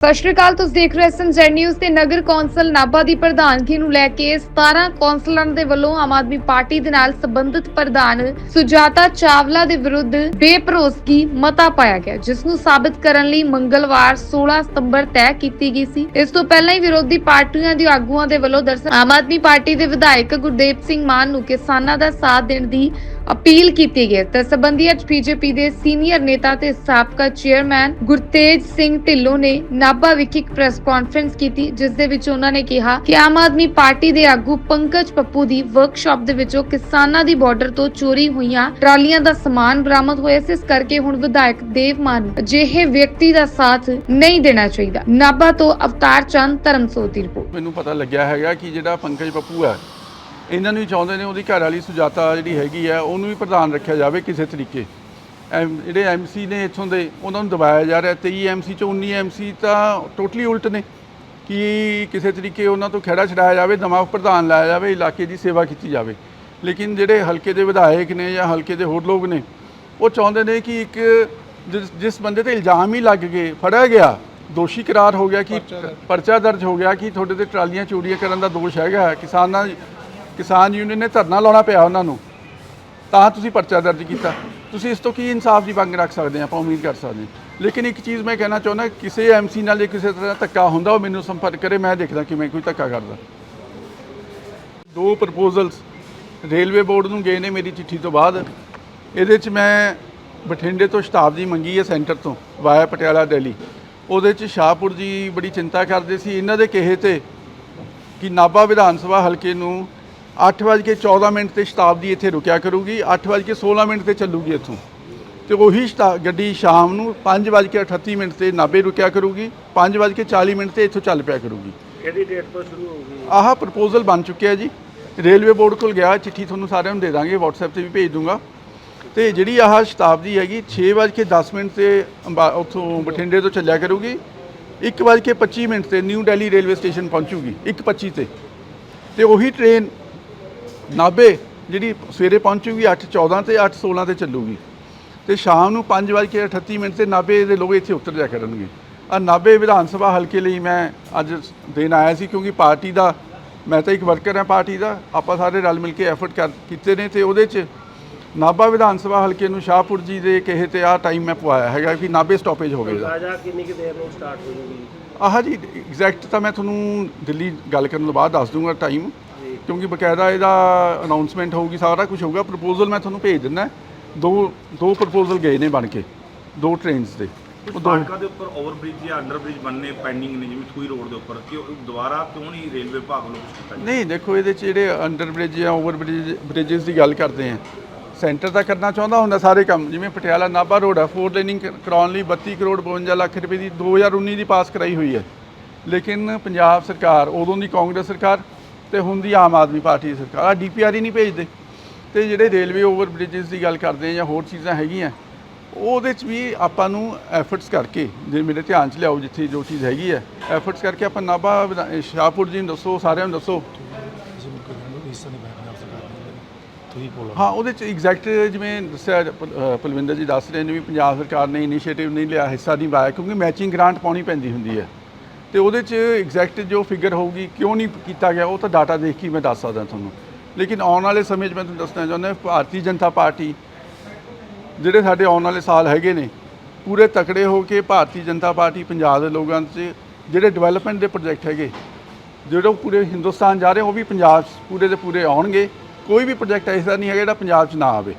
ਸਤਿ ਸ਼੍ਰੀ ਅਕਾਲ, ਤੁਸੀਂ ਦੇਖ ਰਹੇ ਹੋ ਜੈਡ ਨਿਊਜ਼ ਤੇ ਨਗਰ ਕੌਂਸਲ ਨਾਭਾ ਦੀ ਪ੍ਰਧਾਨਗੀ ਨੂੰ ਲੈ ਕੇ 17 ਕੌਂਸਲਰਾਂ ਦੇ ਵੱਲੋਂ ਆਮ ਆਦਮੀ ਪਾਰਟੀ ਦੇ ਨਾਲ ਸੰਬੰਧਿਤ ਪ੍ਰਧਾਨ ਸੁਜਾਤਾ ਚਾਵਲਾ ਦੇ ਵਿਰੁੱਧ ਬੇਪਰੋਸਗੀ ਮਤਾ ਪਾਇਆ ਗਿਆ, ਜਿਸ ਨੂੰ ਸਾਬਤ ਕਰਨ ਲਈ ਮੰਗਲਵਾਰ 16 ਸਤੰਬਰ ਤੈਅ ਕੀਤੀ ਗਈ ਸੀ। ਇਸ ਤੋਂ ਪਹਿਲਾਂ ਹੀ ਵਿਰੋਧੀ ਪਾਰਟੀਆਂ ਦੇ ਆਗੂਆਂ ਦੇ ਵੱਲੋਂ ਦਰਸ਼ਨ ਆਮ ਆਦਮੀ ਪਾਰਟੀ ਦੇ ਵਿਧਾਇਕ ਗੁਰਦੇਵ ਸਿੰਘ ਮਾਨ ਨੂੰ ਕਿਸਾਨਾਂ ਦਾ ਸਾਥ ਦੇਣ ਦੀ ਅਪੀਲ ਕੀਤੀ ਗਈ ਤੇ ਸੰਬੰਧੀ ਅੱਜ ਬੀਜੇਪੀ ਦੇ ਸੀਨੀਅਰ ਨੇਤਾ ਤੇ ਸਾਬਕਾ ਚੇਅਰਮੈਨ ਗੁਰਤੇਜ ਸਿੰਘ ਢਿੱਲੋਂ ਨੇ ਨਾਭਾ ਵਿਖੇ ਇੱਕ ਪ੍ਰੈਸ ਕਾਨਫਰੰਸ ਕੀਤੀ, ਜਿਸ ਦੇ ਵਿੱਚ ਉਹਨਾਂ ਨੇ ਕਿਹਾ ਕਿ ਆਮ ਆਦਮੀ ਪਾਰਟੀ ਦੇ ਆਗੂ ਪੰਕਜ ਪੱਪੂ ਦੀ ਵਰਕਸ਼ਾਪ ਦੇ ਵਿੱਚੋਂ ਕਿਸਾਨਾਂ ਦੀ ਬਾਰਡਰ ਤੋਂ ਚੋਰੀ ਹੋਈਆਂ ਟਰਾਲੀਆਂ ਦਾ ਸਮਾਨ ਬਰਾਮਦ ਹੋਇਆ ਸੀ। ਇਸ ਕਰਕੇ ਹੁਣ ਵਿਧਾਇਕ ਦੇਵ ਮਾਨ ਨੂੰ ਅਜਿਹੇ ਵਿਅਕਤੀ ਦਾ ਸਾਥ ਨਹੀਂ ਦੇਣਾ ਚਾਹੀਦਾ। ਨਾਭਾ ਤੋਂ ਅਵਤਾਰ ਚੰਦ, ਧਰਮਸੋਤ ਦੀ ਰਿਪੋਰਟ। ਮੈਨੂੰ ਪਤਾ ਲੱਗਿਆ ਹੈਗਾ ਕਿ ਜਿਹੜਾ ਪੰਕਜ ਪੱਪੂ ਹੈ ਇਹਨਾਂ ਨੂੰ ਚਾਹੁੰਦੇ ਨੇ ਉਹਦੀ ਘਰ ਵਾਲੀ ਸੁਜਾਤਾ ਜਿਹੜੀ ਹੈਗੀ ਹੈ ਉਹਨੂੰ ਵੀ ਪ੍ਰਧਾਨ ਰੱਖਿਆ ਜਾਵੇ ਕਿਸੇ ਤਰੀਕੇ। ਐਮ- ਜਿਹੜੇ ਐਮਸੀ ਨੇ ਇੱਥੋਂ ਦੇ ਉਹਨਾਂ ਨੂੰ ਦਬਾਇਆ ਜਾ ਰਿਹਾ 23 ਐਮਸੀ ਚੋਂ 19 ਐਮਸੀ ਤਾਂ ਟੋਟਲੀ ਉਲਟ ਨੇ ਕਿ ਕਿਸੇ ਤਰੀਕੇ ਉਹਨਾਂ ਤੋਂ ਖਹਿੜਾ ਛਡਾਇਆ ਜਾਵੇ ਨਵਾਂ ਪ੍ਰਧਾਨ ਲਾਇਆ ਜਾਵੇ ਇਲਾਕੇ ਦੀ ਸੇਵਾ ਕੀਤੀ ਜਾਵੇ। ਲੇਕਿਨ ਜਿਹੜੇ ਹਲਕੇ ਦੇ ਵਿਧਾਇਕ ਨੇ ਜਾਂ ਹਲਕੇ ਦੇ ਹੋਰ ਲੋਕ ਨੇ ਉਹ ਚਾਹੁੰਦੇ ਨੇ ਕਿ ਇੱਕ ਜਿਸ- ਜਿਸ ਬੰਦੇ ਤੇ ਇਲਜ਼ਾਮ ਹੀ ਲੱਗ ਗਏ ਫੜਿਆ ਗਿਆ ਦੋਸ਼ੀ ਕਰਾਰ ਹੋ ਗਿਆ ਕਿ ਪਰਚਾ ਦਰਜ ਹੋ ਗਿਆ ਕਿ ਤੁਹਾਡੇ ਤੇ ਟਰਾਲੀਆਂ ਚੋਰੀਆਂ ਕਰਨ ਦਾ ਦੋਸ਼ ਹੈਗਾ ਕਿਸਾਨਾਂ ਕਿਸਾਨ ਯੂਨੀਅਨ ਨੇ ਧਰਨਾ ਲਾਉਣਾ ਪਿਆ ਉਹਨਾਂ ਨੂੰ। ਤਾਂ ਤੁਸੀਂ ਪਰਚਾ ਦਰਜ ਕੀਤਾ। ਤੁਸੀਂ ਇਸ ਤੋਂ ਕੀ ਇਨਸਾਫ ਦੀ ਮੰਗ ਰੱਖ ਸਕਦੇ ਆ? ਆਪਾਂ ਉਮੀਦ ਕਰ ਸਕਦੇ ਲੇਕਿਨ ਇੱਕ ਚੀਜ਼ ਮੈਂ ਕਹਿਣਾ ਚਾਹੁੰਦਾ, ਕਿਸੇ ਐਮਸੀ ਨਾਲ ਜੇ ਕਿਸੇ ਤਰ੍ਹਾਂ ਧੱਕਾ ਹੁੰਦਾ, ਉਹ ਮੈਨੂੰ ਸੰਪਰਕ ਕਰੇ, ਮੈਂ ਦੇਖਦਾ ਕਿਵੇਂ ਕੋਈ ਧੱਕਾ ਕਰਦਾ। ਦੋ ਪ੍ਰਪੋਜ਼ਲਸ ਰੇਲਵੇ ਬੋਰਡ ਨੂੰ ਗਏ ਨੇ ਮੇਰੀ ਚਿੱਠੀ ਤੋਂ ਬਾਅਦ। ਇਹਦੇ 'ਚ ਮੈਂ ਬਠਿੰਡੇ ਤੋਂ ਸ਼ਤਾਬਦੀ ਮੰਗੀ ਹੈ ਸੈਂਟਰ ਤੋਂ, ਵਾਇਆ ਪਟਿਆਲਾ, ਦਿੱਲੀ। ਉਹਦੇ 'ਚ ਸ਼ਾਹਪੁਰ ਜੀ ਬੜੀ ਚਿੰਤਾ ਕਰਦੇ ਸੀ। ਇਹਨਾਂ ਦੇ ਕਹੇ ਤੇ ਕਿ ਨਾਭਾ ਵਿਧਾਨ ਸਭਾ ਹਲਕੇ ਨੂੰ 8:14 ਮਿੰਟ ਤੇ ਸ਼ਤਾਬਦੀ ਇੱਥੇ ਰੁਕਿਆ ਕਰੂਗੀ 8:16 ਮਿੰਟ ਤੇ ਚੱਲੂਗੀ ਇੱਥੋਂ। ਤੇ ਉਹੀ ਗੱਡੀ ਸ਼ਾਮ ਨੂੰ 5:38 ਮਿੰਟ ਤੇ ਨਾਭੇ ਰੁਕਿਆ ਕਰੂਗੀ 5:40 ਮਿੰਟ ਤੇ ਇੱਥੋਂ ਚੱਲ ਪਿਆ ਕਰੂਗੀ। ਕਿਹੜੀ ਡੇਟ ਤੋਂ ਸ਼ੁਰੂ ਹੋਊਗੀ ਆਹ ਪ੍ਰਪੋਜ਼ਲ ਬਣ ਚੁੱਕਿਆ ਜੀ। ਰੇਲਵੇ ਬੋਰਡ ਕੋਲ ਗਿਆ ਚਿੱਠੀ ਤੁਹਾਨੂੰ ਸਾਰਿਆਂ ਨੂੰ ਦੇ ਦਾਂਗੇ WhatsApp ਤੇ ਵੀ ਭੇਜ ਦੂੰਗਾ। ਤੇ ਜਿਹੜੀ ਆਹ ਸ਼ਤਾਬਦੀ ਹੈਗੀ 6:10 ਮਿੰਟ ਤੇ ਉੱਥੋਂ ਬਠਿੰਡੇ ਤੋਂ ਚੱਲਿਆ ਕਰੂਗੀ 1:25 ਮਿੰਟ ਤੇ ਨਿਊ ਦਿੱਲੀ ਰੇਲਵੇ ਸਟੇਸ਼ਨ ਪਹੁੰਚੂਗੀ 1:25 ਤੇ। ਤੇ ਉਹੀ ਟ੍ਰੇਨ ਨਾਭੇ ਜਿਹੜੀ ਸਵੇਰੇ ਪਹੁੰਚੂਗੀ 8:14 ਤੇ 8:16 ਤੇ ਚੱਲੂਗੀ। ਤੇ ਸ਼ਾਮ ਨੂੰ 5:38 ਮਿੰਟ ਤੇ ਨਾਭੇ ਦੇ ਲੋਕ ਇੱਥੇ ਉਤਰ ਜਾ ਕਰਨਗੇ ਆ ਨਾਭੇ ਵਿਧਾਨ ਸਭਾ ਹਲਕੇ ਲਈ ਮੈਂ ਅੱਜ ਦੇਣ ਆਇਆ ਸੀ ਕਿਉਂਕਿ ਪਾਰਟੀ ਦਾ ਮੈਂ ਤਾਂ ਇੱਕ ਵਰਕਰ ਹਾਂ ਪਾਰਟੀ ਦਾ ਆਪਾਂ ਸਾਰੇ ਰਲ ਮਿਲ ਕੇ ਐਫਰਟ ਕਰ ਕੀਤੇ ਨੇ ਤੇ ਉਹਦੇ 'ਚ ਨਾਭਾ ਵਿਧਾਨ ਸਭਾ ਹਲਕੇ ਨੂੰ ਸ਼ਾਹਪੁਰ ਜੀ ਦੇ ਕਹੇ ਤੇ ਆ ਟਾਈਮ ਮੈਂ ਪਵਾਇਆ ਹੈਗਾ ਕਿ ਨਾਭੇ ਸਟਾਪੇਜ ਹੋਵੇਗਾ ਰਾਜਾ ਕਿੰਨੀ ਕੁ ਦੇਰ ਨੂੰ ਸਟਾਰਟ ਹੋ ਜੂਗੀ ਆਹ ਜੀ ਐਗਜ਼ੈਕਟ ਤਾਂ ਮੈਂ ਤੁਹਾਨੂੰ ਦਿੱਲੀ ਗੱਲ ਕਰਨ ਤੋਂ ਬਾਅਦ ਦੱਸ ਦੂੰਗਾ ਟਾਈਮ ਕਿਉਂਕਿ ਬਕਾਇਦਾ ਇਹਦਾ ਅਨਾਉਂਸਮੈਂਟ ਹੋਊਗੀ ਸਾਰਾ ਕੁਝ ਹੋਊਗਾ। ਪ੍ਰਪੋਜ਼ਲ ਮੈਂ ਤੁਹਾਨੂੰ ਭੇਜ ਦਿੰਦਾ ਦੋ ਦੋ ਪ੍ਰਪੋਜ਼ਲ ਗਏ ਨੇ ਬਣ ਕੇ ਦੋ ਟ੍ਰੇਨਸ ਦੇ। ਉਹ ਦੋ ਦੇ ਉੱਪਰ ਓਵਰਬ੍ਰਿਜ ਜਾਂ ਅੰਡਰਬ੍ਰਿਜ ਬਣਨੇ ਪੈਂਡਿੰਗ ਨੇ ਜਿਵੇਂ ਥੂਈ ਰੋਡ ਦੇ ਉੱਪਰ। ਕਿ ਉਹ ਦੁਬਾਰਾ ਕਿਉਂ ਨਹੀਂ ਰੇਲਵੇ ਵਿਭਾਗ ਵੱਲੋਂ ਕੁਝ ਕੀਤਾ ਨਹੀਂ ਦੇਖੋ ਇਹਦੇ ਚ ਜਿਹੜੇ ਅੰਡਰ ਬ੍ਰਿਜ ਜਾਂ ਓਵਰ ਬ੍ਰਿਜ ਬ੍ਰਿਜਸ ਦੀ ਗੱਲ ਕਰਦੇ ਆ ਸੈਂਟਰ ਤਾਂ ਕਰਨਾ ਚਾਹੁੰਦਾ ਹੁੰਦਾ ਸਾਰੇ ਕੰਮ ਜਿਵੇਂ ਪਟਿਆਲਾ ਨਾਭਾ ਰੋਡ ਆ ਫੋਰ ਲੇਨਿੰਗ ਕਰਾਉਣ ਲਈ 32 ਕਰੋੜ 52 ਲੱਖ ਰੁਪਏ ਦੀ 2019 ਦੀ ਪਾਸ ਕਰਾਈ ਹੋਈ ਹੈ। ਲੇਕਿਨ ਪੰਜਾਬ ਸਰਕਾਰ ਉਦੋਂ ਦੀ ਕਾਂਗਰਸ ਸਰਕਾਰ ਤੇ ਹੁਣ ਦੀ ਆਮ ਆਦਮੀ ਪਾਰਟੀ ਸਰਕਾਰ। ਆ ਡੀਪੀਆਰ ਹੀ ਨਹੀਂ ਭੇਜਦੇ। ਤੇ ਜਿਹੜੇ ਰੇਲਵੇ ਓਵਰ ਬ੍ਰਿਜਸ ਦੀ ਗੱਲ ਕਰਦੇ ਆ ਜਾਂ ਹੋਰ ਚੀਜ਼ਾਂ ਹੈਗੀਆਂ, ਉਹਦੇ ਚ ਵੀ ਆਪਾਂ ਨੂੰ ਐਫਰਟਸ ਕਰਕੇ, ਜੇ ਮੇਰੇ ਧਿਆਨ ਚ ਲਿਆਓ ਜਿੱਥੇ ਜੋ ਚੀਜ਼ ਹੈਗੀ ਹੈ ਐਫਰਟਸ ਕਰਕੇ ਆਪਾਂ ਨਾਭਾ ਸ਼ਾਹਪੁਰ ਜੀ ਨੂੰ ਦੱਸੋ, ਸਾਰਿਆਂ ਨੂੰ ਦੱਸੋ। ਹਾਂ, ਉਹਦੇ ਚ ਐਗਜ਼ੈਕਟ ਜਿਵੇਂ ਦੱਸਿਆ ਪਲਵਿੰਦਰ ਜੀ ਦੱਸ ਰਹੇ ਨੇ ਵੀ ਪੰਜਾਬ ਸਰਕਾਰ ਨੇ ਇਨੀਸ਼ੀਏਟਿਵ ਨਹੀਂ ਲਿਆ, ਹਿੱਸਾ ਨਹੀਂ ਪਾਇਆ, ਕਿਉਂਕਿ ਮੈਚਿੰਗ ਗ੍ਰਾਂਟ ਪਾਉਣੀ ਪੈਂਦੀ ਹੁੰਦੀ ਹੈ ਤੇ ਉਹਦੇ ਚ ਐਗਜ਼ੈਕਟ ਜੋ ਫਿਗਰ ਹੋਊਗੀ, ਕਿਉਂ ਨਹੀਂ ਕੀਤਾ ਗਿਆ, ਉਹ ਤਾਂ ਡਾਟਾ ਦੇਖ ਕੇ ਮੈਂ ਦੱਸ ਸਕਦਾ ਤੁਹਾਨੂੰ। ਲੇਕਿਨ ਆਉਣ ਵਾਲੇ ਸਮੇਂ 'ਚ ਮੈਂ ਤੁਹਾਨੂੰ ਦੱਸਣਾ ਚਾਹੁੰਦਾ ਭਾਰਤੀ ਜਨਤਾ ਪਾਰਟੀ ਜਿਹੜੇ ਸਾਡੇ ਆਉਣ ਵਾਲੇ ਸਾਲ ਹੈਗੇ ਨੇ, ਪੂਰੇ ਤਕੜੇ ਹੋ ਕੇ ਭਾਰਤੀ ਜਨਤਾ ਪਾਰਟੀ ਪੰਜਾਬ ਦੇ ਲੋਕਾਂ 'ਚ ਜਿਹੜੇ ਡਿਵੈਲਪਮੈਂਟ ਦੇ ਪ੍ਰੋਜੈਕਟ ਹੈਗੇ, ਜਿਹੜੇ ਉਹ ਪੂਰੇ ਹਿੰਦੁਸਤਾਨ ਜਾ ਰਹੇ, ਉਹ ਵੀ ਪੰਜਾਬ 'ਚ ਪੂਰੇ ਦੇ ਪੂਰੇ ਆਉਣਗੇ। ਕੋਈ ਵੀ ਪ੍ਰੋਜੈਕਟ ਐਸਾ ਨਹੀਂ ਹੈਗਾ ਜਿਹੜਾ ਪੰਜਾਬ 'ਚ ਨਾ ਆਵੇ।